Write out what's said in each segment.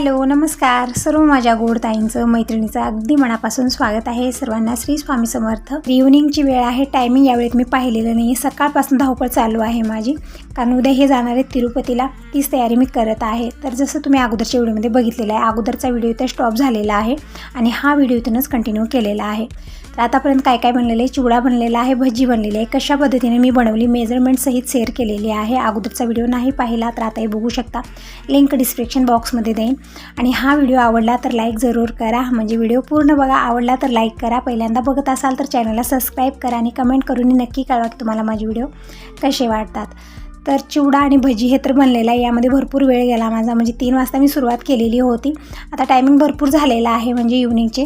Hello नमस्कार. सर्व माझ्या गोड ताईंचं मैत्रिणीचं अगदी मनापासून स्वागत आहे. सर्वांना श्री स्वामी समर्थ. इव्हनिंगची वेळ आहे. टायमिंग यावेळेत मी पाहिलेलं नाही सकाळपासून धावपळ चालू आहे माझी. कारण उद्या हे जाणार आहे तिरुपतीला. तीच तयारी मी करत आहे. तर जसं तुम्ही अगोदरच्या व्हिडिओमध्ये बघितलेलं आहे अगोदरचा व्हिडिओ इथं स्टॉप झालेला आहे. आणि हा व्हिडिओ इथूनच कंटिन्यू केलेला आहे. तर आतापर्यंत काय काय बनलेलं आहे? चिवडा बनलेला आहे भजी बनलेली आहे. कशा पद्धतीने मी बनवली? मेजरमेंटसहित शेअर केलेली आहे. अगोदरचा व्हिडिओ नाही पाहिला तर आताही बघू शकता. लिंक डिस्क्रिप्शन बॉक्समध्ये देईन. आणि हा व्हिडिओ आवडला तर लाईक जरूर करा. म्हणजे व्हिडिओ पूर्ण बघा. आवडला तर लाईक करा. पहिल्यांदा बघत असाल तर चॅनलला सबस्क्राईब करा आणि कमेंट करून नक्की कळवा की तुम्हाला माझे व्हिडिओ कसे वाटतात. तर चिवडा आणि भजी हे तर बनलेलं आहे. यामध्ये भरपूर वेळ गेला माझा. म्हणजे तीन वाजता मी सुरुवात केलेली होती. आता टायमिंग भरपूर झालेला आहे. म्हणजे इव्हनिंगचे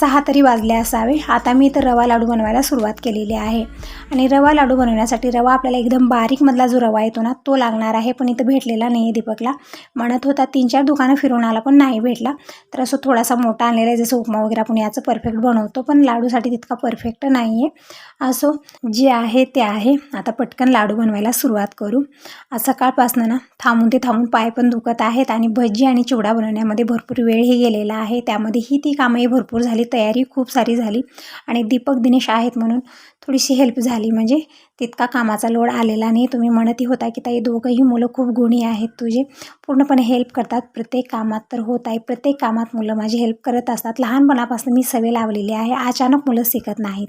सहा तरी वाजले असावे. आता मी इथं रवा लाडू बनवायला सुरुवात केलेली आहे. आणि रवा लाडू बनवण्यासाठी रवा आपल्याला एकदम बारीकमधला जो रवा येतो ना तो लागणार आहे. पण इथं भेटलेला नाही आहे दीपकला. म्हणत होता तीन चार दुकानं फिरून आला पण नाही भेटला. तर असं थोडासा मोठा आणलेला आहे जसं उपमा वगैरे आपण याचं परफेक्ट बनवतो. पण लाडूसाठी तितका परफेक्ट नाही आहे असो जे आहे ते आहे. आता पटकन लाडू बनवायला सुरुवात करू. आज सकाळपासनं ना थांबून ते थांबून पाय पण दुखत आहेत. आणि भजी आणि चिवडा बनवण्यामध्ये भरपूर वेळही गेलेला आहे. त्यामध्येही ती कामंही भरपूर झाली. तयारी खूप सारी झाली. आणि दीपक दिनेश आहेत म्हणून थोडीशी हेल्प झाली. म्हणजे तितका कामाचा लोड आलेला नाही. तुम्ही म्हणतही होता की ताई दोघंही मुलं खूप गुणी आहेत तुझे. पूर्णपणे हेल्प करतात. प्रत्येक कामात तर होत आहे. प्रत्येक कामात मुलं माझी हेल्प करत असतात. लहानपणापासून मी सवय लावलेली आहे. अचानक मुलं शिकत नाहीत.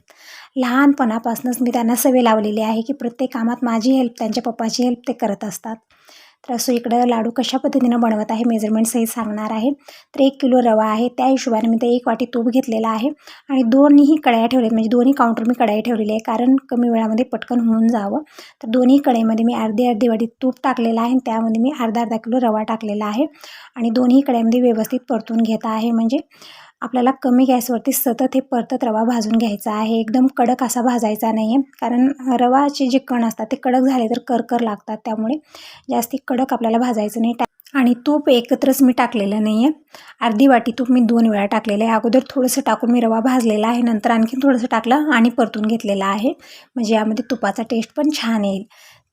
लहानपणापासूनच मी त्यांना सवय लावलेली आहे की प्रत्येक कामात माझी हेल्प त्यांच्या पप्पाची हेल्प ते करत असतात. तर असं इकडं लाडू कशा पद्धतीनं बनवत आहे मेजरमेंटसहित सांगणार आहे. तर एक किलो रवा आहे त्या हिशोबाने मी ते एक वाटी तूप घेतलेला आहे. आणि दोन्ही कढया ठेवलेत म्हणजे दोन्ही काउंटर मी कढाई ठेवलेली आहे कारण कमी वेळामध्ये पटकन होऊन जावं. तर दोन्ही कढईमध्ये मी अर्धी अर्धी वाटी तूप टाकलेलं आहे आणि त्यामध्ये मी अर्धा अर्धा किलो रवा टाकलेला आहे. आणि दोन्ही कढईमध्ये व्यवस्थित परतून घेत आहे म्हणजे आपल्याला कमी गॅसवरती सतत हे परतत रवा भाजून घ्यायचा आहे. एकदम कडक असा भाजायचा नाही आहे कारण रवाचे जे कण असतात ते कडक झाले तर करकर लागतात. त्यामुळे जास्ती कडक आपल्याला भाजायचं नाही. आणि तूप एकत्रच मी टाकलेलं नाही आहे अर्धी वाटी तूप मी दोन वेळा टाकलेलं आहे. अगोदर थोडंसं टाकून मी रवा भाजलेला आहे. नंतर आणखीन थोडंसं टाकलं आणि परतून घेतलेलं आहे. म्हणजे यामध्ये तुपाचा टेस्ट पण छान येईल.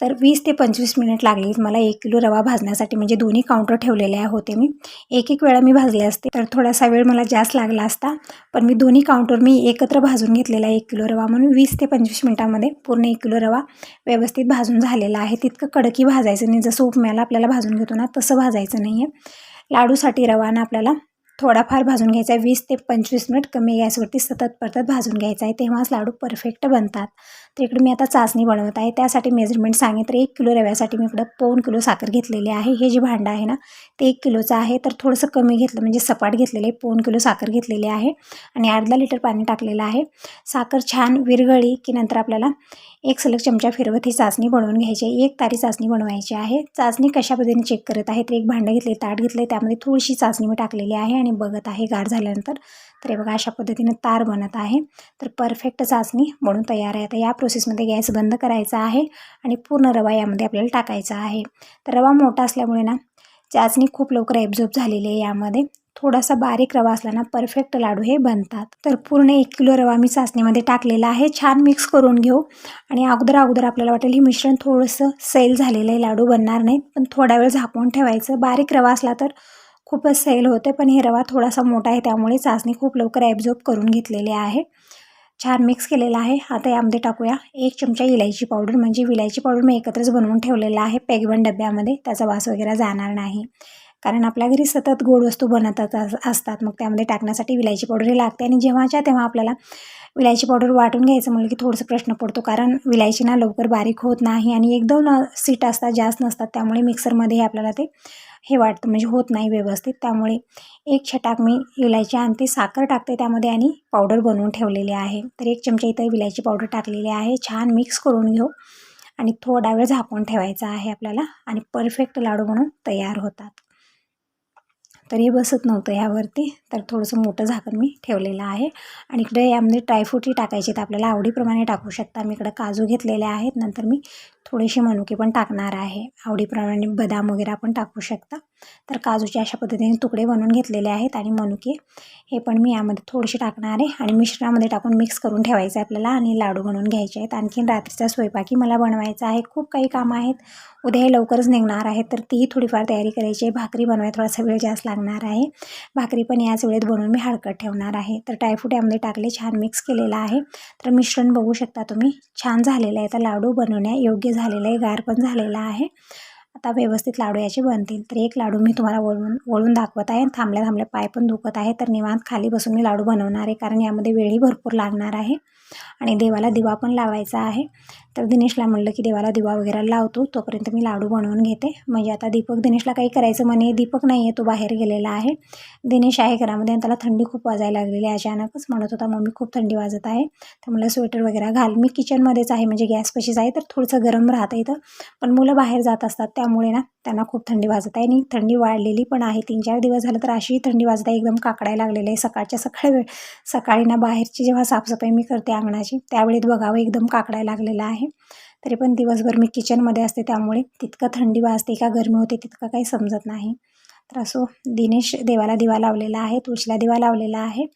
तर वीस ते पंचवीस मिनिट लागली मला एक किलो रवा भाजण्यासाठी. म्हणजे दोन्ही काउंटर ठेवलेले होते मी. एक एक वेळा मी भाजले असते. तर थोडासा वेळ मला जास्त लागला असता. पण मी दोन्ही काउंटर मी एकत्र भाजून घेतलेला आहे एक किलो रवा म्हणून वीस ते पंचवीस मिनिटामध्ये पूर्ण एक किलो रवा व्यवस्थित भाजून झालेला आहे. तितकं कडकी भाजायचं नाही. जसं उपम्याला आपल्याला भाजून घेतो ना तसं भाजायचं नाही आहे लाडूसाठी रवाना आपल्याला थोडाफार भाजून घ्यायचा आहे. वीस ते पंचवीस मिनिट कमी गॅसवरती सतत परतत भाजून घ्यायचा आहे. तेव्हाच लाडू परफेक्ट बनतात. तर इकडे मी आता चाचणी बनवत आहे. त्यासाठी मेजरमेंट सांगेन तर एक किलो रव्यासाठी मी इकडं पाऊन किलो साखर घेतलेली आहे. हे जे भांडं आहे ना ते एक किलोचं आहे. तर थोडंसं कमी घेतलं म्हणजे सपाट घेतलेलं आहे. पाऊन किलो साखर घेतलेली आहे. आणि अर्धा लिटर पाणी टाकलेलं आहे. साखर छान विरघळी की नंतर आपल्याला एक सलग चमचा फिरवत ही चाचणी बनवून घ्यायची आहे. एक तारी चाचणी बनवायची आहे. चाचणी कशा पद्धतीने चेक करत आहे? तर एक भांडं घेतले ताट घेतले त्यामध्ये थोडीशी चाचणी मी टाकलेली आहे आणि बघत आहे गार झाल्यानंतर. तर हे बघा अशा पद्धतीनं तार बनत आहे. तर परफेक्ट चाचणी बनून तयार आहे. आता या प्रोसेसमध्ये गॅस बंद करायचा आहे आणि पूर्ण रवा यामध्ये आपल्याला टाकायचा आहे. तर रवा मोठा असल्यामुळे ना चाचणी खूप लवकर ॲब्झॉर्ब झालेली आहे यामध्ये. थोडासा बारीक रवा असला ना परफेक्ट लाडू हे बनतात. तर पूर्ण एक किलो रवा मी चाचणीमध्ये टाकलेला आहे. छान मिक्स करून घेऊ. आणि अगोदर अगोदर आपल्याला वाटेल हे मिश्रण थोडंसं सैल झालेलं आहे लाडू बनणार नाहीत. पण थोडा वेळ झाकून ठेवायचं. बारीक रवा असला तर खूपच सैल होते पण हे रवा थोडासा मोठा आहे त्यामुळे चाचणी खूप लवकर ॲब्झॉर्ब करून घेतलेली आहे. छान मिक्स केलेला आहे. आता यामध्ये टाकूया. एक चमचा इलायची पावडर म्हणजे विलायची पावडर मी एकत्रच बनवून ठेवलेला आहे पॅगबन डब्यामध्ये. त्याचा वास वगैरे जाणार नाही. कारण आपल्या घरी सतत गोड वस्तू बनतच असतात. मग त्यामध्ये टाकण्यासाठी विलायची पावडरही लागते. आणि जेव्हाच्या तेव्हा आपल्याला विलायची पावडर वाटून घ्यायचं म्हणलं की थोडंसं प्रश्न पडतो. कारण विलायची ना लवकर बारीक होत नाही आणि एकदम सीट असतात जास्त नसतात. त्यामुळे मिक्सरमध्ये आपल्याला ते हे वाटतं म्हणजे होत नाही व्यवस्थित. त्यामुळे एक छटाक मी विलायची आणते साखर टाकते त्यामध्ये आणि पावडर बनवून ठेवलेली आहे. तर एक चमचा इथं विलायची पावडर टाकलेली आहे. छान मिक्स करून घेऊ आणि थोडा वेळ झाकून ठेवायचा आहे आपल्याला आणि परफेक्ट लाडू बनवून तयार होतात. तर हे बसत नव्हतं ह्यावरती. तर थोडंसं मोठं झाकण मी ठेवलेलं आहे. आणि इकडे यामध्ये ड्रायफ्रूटही टाकायचे तर आपल्याला आवडीप्रमाणे टाकू शकता. मी इकडं काजू घेतलेले आहेत. नंतर मी थोडेसे मनुके पण टाकणार आहे. आवडीप्रमाणे बदाम वगैरे आपण टाकू शकता. तर काजूचे अशा पद्धतीने तुकडे बनवून घेतलेले आहेत आणि मनुके हे पण मी यामध्ये थोडेसे टाकणार आहे आणि मिश्रणामध्ये टाकून मिक्स करून ठेवायचं आहे आपल्याला आणि लाडू बनवून घ्यायचे आहेत. आणखीन रात्रीचा स्वयंपाकी मला बनवायचा आहे. खूप काही कामं आहेत. उद्या हे लवकरच निघणार आहेत तर तीही थोडीफार तयारी करायची आहे. भाकरी बनवायला थोडासा वेळ जास्त लागणार आहे. भाकरी पण याच वेळेत बनवून मी हडकत ठेवणार आहे. तर ड्रायफ्रूट यामध्ये टाकले छान मिक्स केलेलं आहे. तर मिश्रण बघू शकता तुम्ही. छान झालेलं आहे. तर लाडू बनवण्या योग्य झालेलं आहे. गार पण झालेला आहे. आता व्यवस्थित लाडू याचे बनतील. तर एक लाडू मी तुम्हाला वळून वळून दाखवत आहे. थांबल्या थांबल्या पाय पण दुखत आहे. तर निवांत खाली बसून मी लाडू बनवणार आहे. कारण यामध्ये वेळही भरपूर लागणार आहे. आणि देवाला दिवा पण लावायचा आहे. तर दिनेशला म्हणलं की देवाला दिवा वगैरे लावतो. तोपर्यंत मी लाडू बनवून घेते. म्हणजे आता दीपक दिनेशला काही करायचं म्हणे. दीपक नाही आहे तो बाहेर गेलेला आहे. दिनेश आहे घरामध्ये आणि त्याला थंडी खूप वाजायला लागलेली आहे. अचानकच म्हणत होता मम्मी खूप थंडी वाजत आहे. तर मला स्वेटर वगैरे घाल. मी किचनमध्येच आहे म्हणजे गॅस पशीच आहे तर थोडंसं गरम राहतं इथं. पण मुलं बाहेर जात असतात त्यामुळे ना त्यांना खूप थंडी वाजत आहे. आणि थंडी वाढलेली पण आहे. तीन चार दिवस झालं तर अशीही थंडी वाजत आहे एकदम काकडायला लागलेली आहे. सकाळच्या सकाळी वेळ सकाळी ना बाहेरची जेव्हा साफसफाई मी करते अंगणाची त्यावेळेत बघावं एकदम काकडायला लागलेलं आहे. तरी पण दिवसभर मी किचनमध्ये असते त्यामुळे तितकं थंडी वाजते का गरमी होते तितकं काही समजत नाही. तर असो दिनेश देवाला दिवा लावलेला आहे तुळशीला दिवा लावलेला आहे.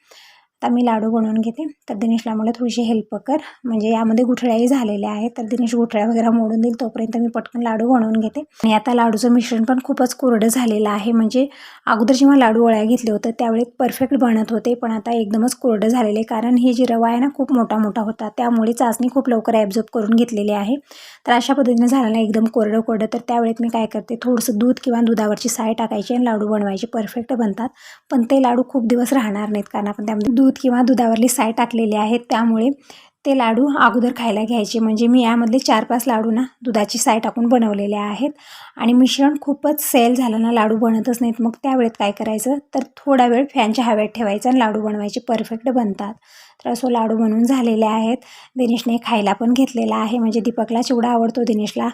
आता मी लाडू बनवून घेते. तर दिनेशला मला थोडीशी हेल्प कर. म्हणजे यामध्ये गुठळ्याही झालेल्या आहेत. तर दिनेश गुठळ्या वगैरे मोडून देईल. तोपर्यंत मी पटकन लाडू बनवून घेते. आणि आता लाडूचं मिश्रण पण खूपच कोरडं झालेलं आहे. म्हणजे अगोदर जेव्हा लाडू वळ्या घेतले होते त्यावेळी परफेक्ट बनत होते. पण आता एकदमच कोरडं झालेले कारण हे जी रवा आहे ना खूप मोठा मोठा होता. त्यामुळे चाचणी खूप लवकर ॲब्झॉर्ब करून घेतलेली आहे. तर अशा पद्धतीने झालेलं एकदम कोरडं कोरडं. तर त्यावेळेत मी काय करते थोडंसं दूध किंवा दुधावरची साय टाकायची आणि लाडू बनवायचे. परफेक्ट बनतात. पण ते लाडू खूप दिवस राहणार नाहीत. कारण आपण त्यामध्ये दूध दूध किंवा दुधावरली साय टाकलेली आहे त्यामुळे ते लाडू अगोदर खायला घ्यायचे. म्हणजे मी यामधले चार पाच लाडू ना दुधाची साय टाकून बनवलेले आहेत. आणि मिश्रण खूपच सेल झालं ना लाडू बनतच नाहीत. मग त्यावेळेत काय करायचं? तर थोडा वेळ फॅनच्या हव्यात ठेवायचं आणि लाडू बनवायचे. परफेक्ट बनतात. तर असो लाडू बनवून झालेले आहेत. दिनेशने खायला पण घेतलेला आहे. म्हणजे दीपकला चिवडा आवडतो दिनेशला.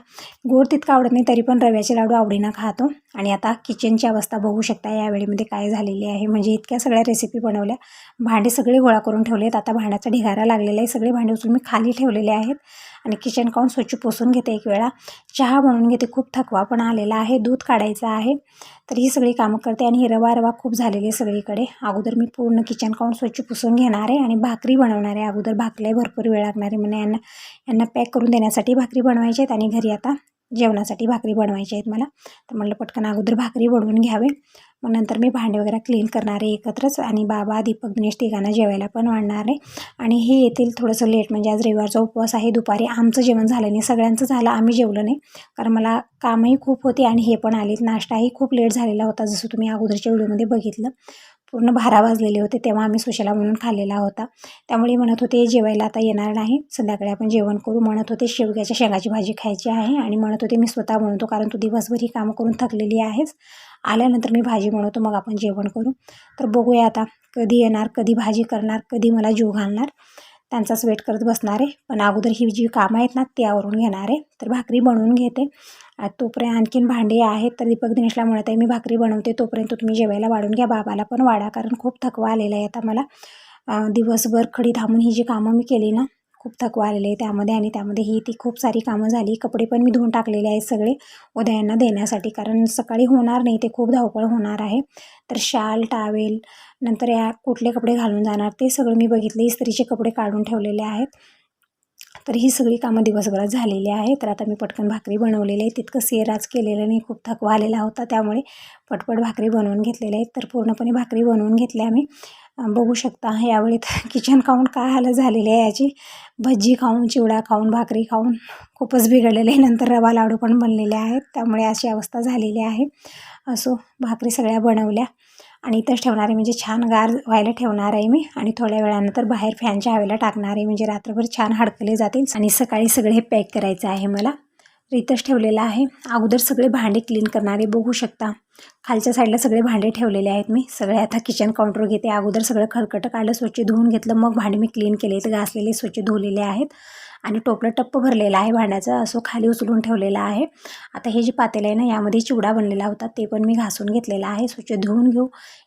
गोड तितका आवडत नाही तरी पण रव्याचे लाडू आवडीनं खातो. आणि आता किचनची अवस्था बघू शकता यावेळीमध्ये काय झालेली आहे. म्हणजे इतक्या सगळ्या रेसिपी बनवल्या. भांडे सगळे गोळा करून ठेवलेत. आता भांड्याचा ढिगारा लागलेला आहे. सगळे भांडे उचलून मी खाली ठेवलेले आहेत आणि किचन काउंट स्वच्छ पुसून घेते एक वेळा. चहा बनवून घेते खूप थकवा पण आलेला आहे. दूध काढायचं आहे तर ही सगळी कामं करते आणि ही रवा रवा खूप झालेली आहे सगळीकडे. अगोदर मी पूर्ण किचन काउंट स्वच्छ पुसून घेणार आहे आणि भाकरी बनवणार आहे. अगोदर भाकरीला भरपूर वेळ लागणार आहे. म्हणजे यांना यांना पॅक करून देण्यासाठी भाकरी बनवायची आहेत आणि घरी आता जेवणासाठी भाकरी बनवायची आहेत मला. तर म्हटलं पटकन अगोदर भाकरी बनवून घ्यावे. मग नंतर मी भांडे वगैरे क्लीन करणार आहे एकत्रच आणि बाबा दीपक दिनेश तिघांना जेवायला पण वाढणार आहे. आणि हे येतील थोडंसं लेट म्हणजे आज रविवारचा उपवास आहे. दुपारी आमचं जेवण झालं नाही. सगळ्यांचं झालं. आम्ही जेवलं नाही. कारण मला कामही खूप होते आणि हे पण आलेत. नाश्ताही खूप लेट झालेला होता. जसं तुम्ही अगोदरच्या व्हिडिओमध्ये बघितलं. पूर्ण बारा वाजलेले होते तेव्हा आम्ही सुशाला म्हणून खाल्लेला होता. त्यामुळे म्हणत होते जेवायला आता येणार नाही. संध्याकाळी आपण जेवण करू. म्हणत होते शेवग्याच्या शेंगाची भाजी खायची आहे. आणि म्हणत होते मी स्वतः बनवतो कारण तू दिवसभर ही कामं करून थकलेली आहेस. आल्यानंतर मी भाजी बनवतो मग आपण जेवण करू. तर बघूया आता कधी येणार कधी भाजी करणार कधी मला जीव घालणार. त्यांचाच वेट करत बसणार आहे. पण अगोदर ही जी कामं आहेत ना ती आवरून घेणार आहे. तर भाकरी बनवून घेते. तोपर्यंत आणखीन भांडे आहेत तर दीपक दिनेशला म्हणत आहे मी भाकरी बनवते तोपर्यंत तुम्ही जेवायला वाढून घ्या. बाबाला पण वाढा कारण खूप थकवा आलेला आहे आता मला. दिवसभर खडी थांबून ही जी कामं मी केली ना खूप थकवा आलेले आहे त्यामध्ये आणि त्यामध्ये ही ती खूप सारी कामं झाली. कपडे पण मी धुवून टाकलेले आहेत सगळे उद्या यांना देण्यासाठी कारण सकाळी होणार नाही ते खूप धावपळ होणार आहे. तर शाल टावेल नंतर या कुठले कपडे घालून जाणार ते सगळं मी बघितले. इस्त्रीचे कपडे काढून ठेवलेले आहेत. तर ही सगळी कामं दिवसभरात झालेली आहे तर आता मी पटकन भाकरी बनवलेली आहे. तितकं सेराज केलेलं नाही. खूप थकवा आलेला होता त्यामुळे पटपट भाकरी बनवून घेतलेल्या आहेत. तर पूर्णपणे भाकरी बनवून घेतल्या आम्ही. बघू शकता यावेळी किचन खाऊन काय हालत झालेली आहे याची. भजी खाऊन चिवडा खाऊन भाकरी खाऊन खूपच बिघडलेले आहे. नंतर रवा लाडू पण बनलेले आहेत. त्यामुळे अशी अवस्था झालेली आहे. असो भाकरी सगळ्या बनवल्या आणि इथंच ठेवणार आहे. म्हणजे छान गार व्हायला ठेवणार आहे मी आणि थोड्या वेळानंतर बाहेर फॅनच्या हवेला टाकणार आहे. म्हणजे रात्रभर छान हडकले जातील आणि सकाळी सगळे हे पॅक करायचं आहे मला. इथंच ठेवलेलं आहे. अगोदर सगळे भांडे क्लीन करणारे बघू शकता. खालच्या साईडला सगळे भांडे ठेवलेले आहेत मी. सगळे आता किचन काउंटर घेते. अगोदर सगळं खरकटं काढलं स्वच्छ धुवून घेतलं. मग भांडे मी क्लीन केले तर घासलेले स्वच्छ धुवलेले आहेत. आणि टोपलं टप्प भरलेलं आहे भांड्याचं. असं खाली उचलून ठेवलेलं आहे. आता हे जे पातेलं आहे ना यामध्ये चिवडा बनलेला होता. ते पण मी घासून घेतलेला आहे. स्वच्छ धुवून घेऊ.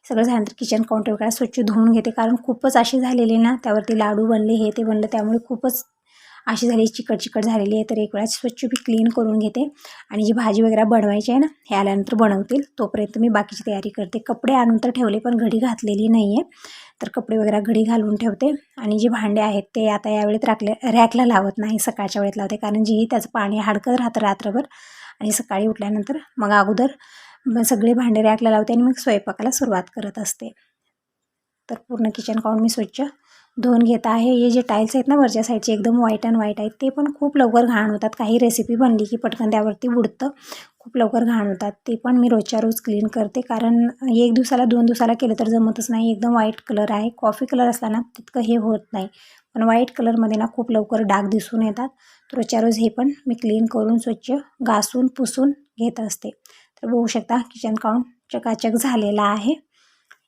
सगळं झाल्यानंतर किचन काउंटर वगैरे स्वच्छ धुवून घेते. कारण खूपच असे झालेले ना त्यावरती लाडू बनले हे ते बनलं. त्यामुळे खूपच अशी झाली चिकट चिकट झालेली आहे तर एक वेळा स्वच्छ मी क्लीन करून घेते. आणि जी भाजी वगैरे बनवायची आहे ना हे आल्यानंतर बनवतील. तोपर्यंत मी बाकीची तयारी करते. कपडे आणून तर ठेवले पण घडी घातलेली नाही आहे तर कपडे वगैरे घडी घालून ठेवते. आणि जे भांडे आहेत ते आता यावेळेत राखले रॅकला लावत नाही सकाळच्या वेळेत लावते. कारण जी त्याचं पाणी हाडकत राहतं रात्रभर. आणि सकाळी उठल्यानंतर मग अगोदर मग सगळे भांडे रॅकला लावते आणि मग स्वयंपाकाला सुरुवात करत असते. तर पूर्ण किचन काउंट मी स्वच्छ धुवून घेत आहे. हे जे टाईल्स आहेत ना वरच्या साईडचे एकदम व्हाईट अँड व्हाईट आहेत ते पण खूप लवकर घाण होतात. काही रेसिपी बनली की पटकन त्यावरती बुडतं खूप लवकर घाण होतात. ते पण मी रोजच्या रोज क्लीन करते. कारण एक दिवसाला दोन दिवसाला केलं तर जमतच नाही. एकदम व्हाईट कलर आहे. कॉफी कलर असला ना तितकं हे होत नाही. पण व्हाईट कलरमध्ये ना खूप लवकर डाग दिसून येतात. तर रोजच्या रोज हे पण मी क्लीन करून स्वच्छ घासून पुसून घेत असते. तर बघू शकता किचन काउंट चकाचक झालेला आहे.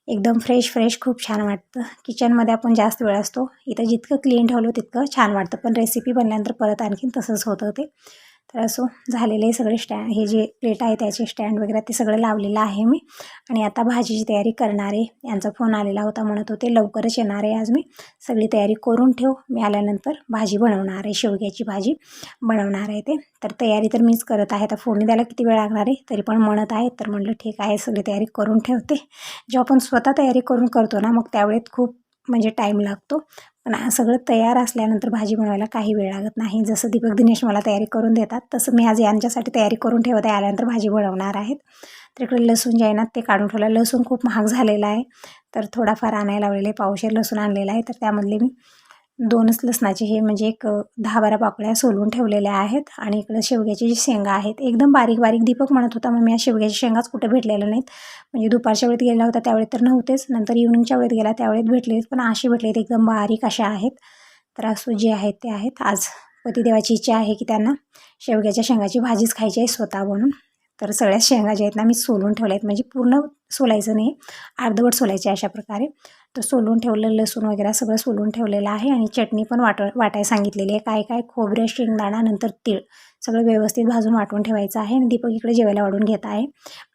एकदम फ्रेश फ्रेश खूप छान वाटतं. किचनमध्ये आपण जास्त वेळ असतो. इथं जितकं क्लीन ठेवलं तितकं छान वाटतं. पण रेसिपी बनल्यानंतर परत आणखीन तसंच होतं ते. तर असो झालेले सगळे स्टँड हे जे प्लेट आहे त्याचे स्टँड वगैरे ते सगळं लावलेलं आहे मी. आणि आता भाजीची तयारी करणारे यांचा फोन आलेला होता म्हणत होते लवकरच येणार आहे आज मी. सगळी तयारी करून ठेव. मी आल्यानंतर भाजी बनवणार आहे. शेवग्याची भाजी बनवणार आहे ते. तर तयारी तर मीच करत आहे. आता फोडणी द्यायला किती वेळ लागणार आहे? तरी पण म्हणत आहे. तर म्हटलं ठीक आहे सगळी तयारी करून ठेवते. जेव्हा आपण स्वतः तयारी करून करतो ना मग त्यावेळेत खूप म्हणजे टाईम लागतो. पण सगळं तयार असल्यानंतर भाजी बनवायला काही वेळ लागत नाही. जसं दीपक दिनेश मला तयारी करून देतात तसं मी आज यांच्यासाठी तयारी करून ठेवत आहे. आल्यानंतर भाजी बनवणार आहेत. तर इकडे लसूण जे आहे ना ते काढून ठेवलं. लसूण खूप महाग झालेला आहे. तर थोडाफार आणायला लावलेले पावशेर लसूण आणलेला आहे. तर त्यामधले मी दोनच लसणाचे हे म्हणजे एक दहा बारा पाकळ्या सोलून ठेवलेल्या आहेत आणि इकडं शेवग्याची जी शेंगा आहेत एकदम बारीक बारीक दीपक म्हणत होता मग मी या शेवग्याच्या शेंगाच कुठे भेटलेल्या नाहीत. म्हणजे दुपारच्या वेळेत गेला होता त्यावेळेत तर नव्हतेच. नंतर इव्हनिंगच्या वेळेत गेला त्यावेळेत भेटले पण अशी भेटलेत एकदम बारीक अशा आहेत. तर असो जे आहेत ते आहेत. आज पतिदेवाची इच्छा आहे की त्यांना शेवग्याच्या शेंगाची भाजीच खायची आहे स्वतः बनून तर सगळ्या शेंगा ज्या आहेत ना मी सोलून ठेवल्या आहेत. म्हणजे पूर्ण सोलायचं नाही अर्धवट सोलायचे अशा प्रकारे. तर सोलून ठेवलं लसूण वगैरे सगळं सोलून ठेवलेलं आहे आणि चटणी पण वाट वाटाय सांगितलेली आहे. काय काय? खोबरं शेंगदाणा नंतर तीळ. सगळं व्यवस्थित भाजून वाटून ठेवायचं आहे आणि दीपक इकडे जेवायला वाढून घेत आहे.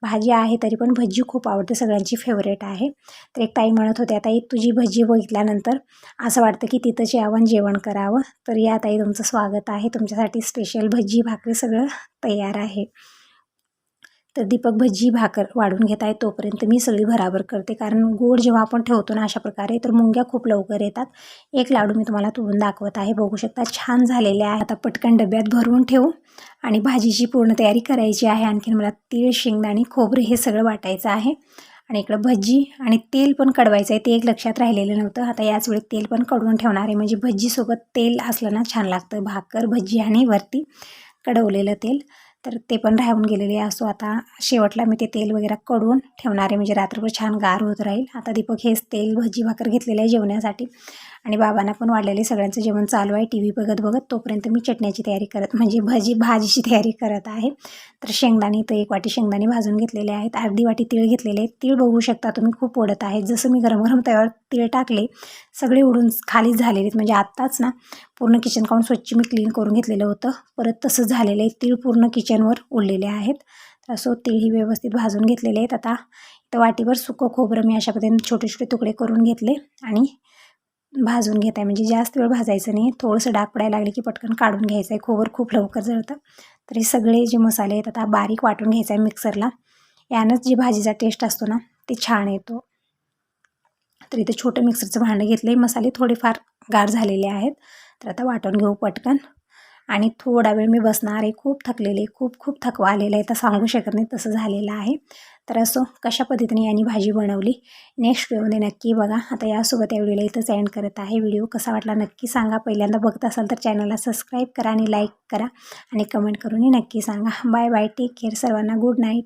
भाजी आहे तरी पण भजी खूप आवडते सगळ्यांची फेवरेट आहे. तर एक ताई म्हणत होते आता तुझी भजी बघितल्यानंतर असं वाटतं की तिथंच यावं जेवण करावं. तर या ताई तुमचं स्वागत आहे. तुमच्यासाठी स्पेशल भजी भाकरी सगळं तयार आहे. तर दीपक भजी भाकर वाढून घेत आहे. तोपर्यंत मी सगळी भराभर करते. कारण गोड जेव्हा आपण ठेवतो ना अशा प्रकारे तर मुंग्या खूप लवकर येतात. एक लाडू मी तुम्हाला तोडून दाखवत आहे. बघू शकता छान झालेले आहे. आता पटकन डब्यात भरून ठेवू. आणि भाजीची पूर्ण तयारी करायची आहे. आणखीन मला तीळ शेंगदाणे खोबरे हे सगळं वाटायचं आहे. आणि इकडं भजी आणि तेल पण कडवायचं आहे. ते एक लक्षात राहिलेलं नव्हतं. आता याच वेळी तेल पण कडवून ठेवणार आहे. म्हणजे भजीसोबत तेल असलं ना छान लागतं. भाकर भजी आणि वरती कडवलेलं तेल. तर ते पण राहून गेलेले असो आता शेवटला मी ते तेल वगैरे कडून ठेवणारे म्हणजे रात्रभर छान गार होत राहील. आता दीपक हेच तेल भजी भाकर घेतलेलं आहे जेवण्यासाठी. आणि बाबांना पण वाढलेले सगळ्यांचं जेवण चालू आहे. टी व्ही बघत बघत तोपर्यंत मी चटण्याची तयारी करत म्हणजे भजी भाजीची तयारी करत आहे. तर शेंगदाणे तर एक वाटी शेंगदाणे भाजून घेतलेले आहेत. अर्धी वाटी तीळ घेतलेले आहेत. तीळ बघू शकता तुम्ही खूप ओढत आहेत जसं मी गरम गरम तयार तीळ टाकले सगळे उडून खालीच झालेले आहेत. म्हणजे आत्ताच ना पूर्ण किचन काउंट स्वच्छ मी क्लीन करून घेतलेलं होतं. परत तसंच झालेलं आहे. तीळ पूर्ण किचनवर उडलेले आहेत. तर असो तीळही व्यवस्थित भाजून घेतलेले आहेत. आता तर वाटीवर सुकं खोबरं मी अशा पद्धतीने छोटे छोटे तुकडे करून घेतले आणि भाजून घेत आहे म्हणजे जास्त वेळ भाजायचं नाही. थोडंसं डाग पडायला लागले की पटकन काढून घ्यायचं आहे खोबर खूप लवकर जळतं. तर हे सगळे जे मसाले आहेत आता बारीक वाटून घ्यायचं आहे मिक्सरला. यानंच जी भाजीचा टेस्ट असतो ना ते छान येतो. तर इथे छोटं मिक्सरचं भांडं घेतलं मसाले थोडेफार गार झालेले आहेत. तर आता वाटून घेऊ पटकन. आणि थोडा वेळ मी बसणार आहे. खूप थकलेले खूप खूप थकवा आलेला आहे. तर सांगू शकत नाही तसं झालेलं आहे. तर असो कशा पद्धतीने यांनी भाजी बनवली? नेक्स्ट व्हिडिओमध्ये नक्की बघा. आता यासोबत या व्हिडिओला इथंच एंड करत आहे. व्हिडिओ कसा वाटला नक्की सांगा. पहिल्यांदा बघत असाल तर चॅनलला सबस्क्राईब करा आणि लाईक करा. आणि कमेंट करूनही नक्की सांगा. बाय बाय टेक केअर सर्वांना गुड नाईट